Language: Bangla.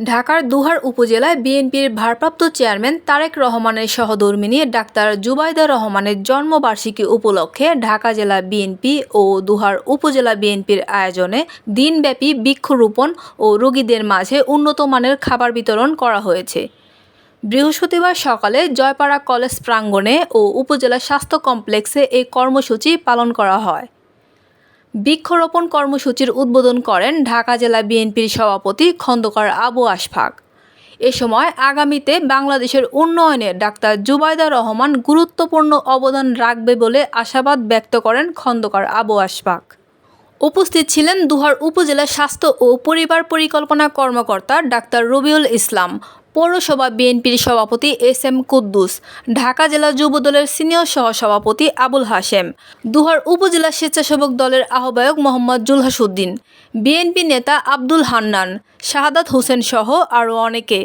ঢাকার দুহার উপজেলায় বিএনপির ভারপ্রাপ্ত চেয়ারম্যান তারেক রহমানের সহধর্মিণী ডাক্তার জুবাইদা রহমানের জন্মবার্ষিকী উপলক্ষে ঢাকা জেলা বিএনপি ও দুহার উপজেলা বিএনপির আয়োজনে দিনব্যাপী বৃক্ষরোপণ ও রোগীদের মাঝে উন্নত মানের খাবার বিতরণ করা হয়েছে। বৃহস্পতিবার সকালে জয়পাড়া কলেজ প্রাঙ্গণে ও উপজেলা স্বাস্থ্য কমপ্লেক্সে এই কর্মসূচি পালন করা হয়। বৃক্ষরোপণ কর্মসূচির উদ্বোধন করেন ঢাকা জেলা বিএনপির সভাপতি খন্দকার আবু আশফাক। এ সময় আগামীতে বাংলাদেশের উন্নয়নে ডাক্তার জুবাইদা রহমান গুরুত্বপূর্ণ অবদান রাখবে বলে আশাবাদ ব্যক্ত করেন খন্দকার আবু আশফাক। উপস্থিত ছিলেন দুহার উপজেলা স্বাস্থ্য ও পরিবার পরিকল্পনা কর্মকর্তা ডাক্তার রবিউল ইসলাম, পৌরসভা বিএনপির সভাপতি এস এম কুদ্দুস, ঢাকা জেলা যুবদলের সিনিয়র সহসভাপতি আবুল হাশেম, দুহার উপজেলা স্বেচ্ছাসেবক দলের আহ্বায়ক মোহাম্মদ জুলহাসুদ্দিন বিএনপি নেতা আব্দুল হান্নান, শাহাদাত হোসেন সহ আরও অনেকে।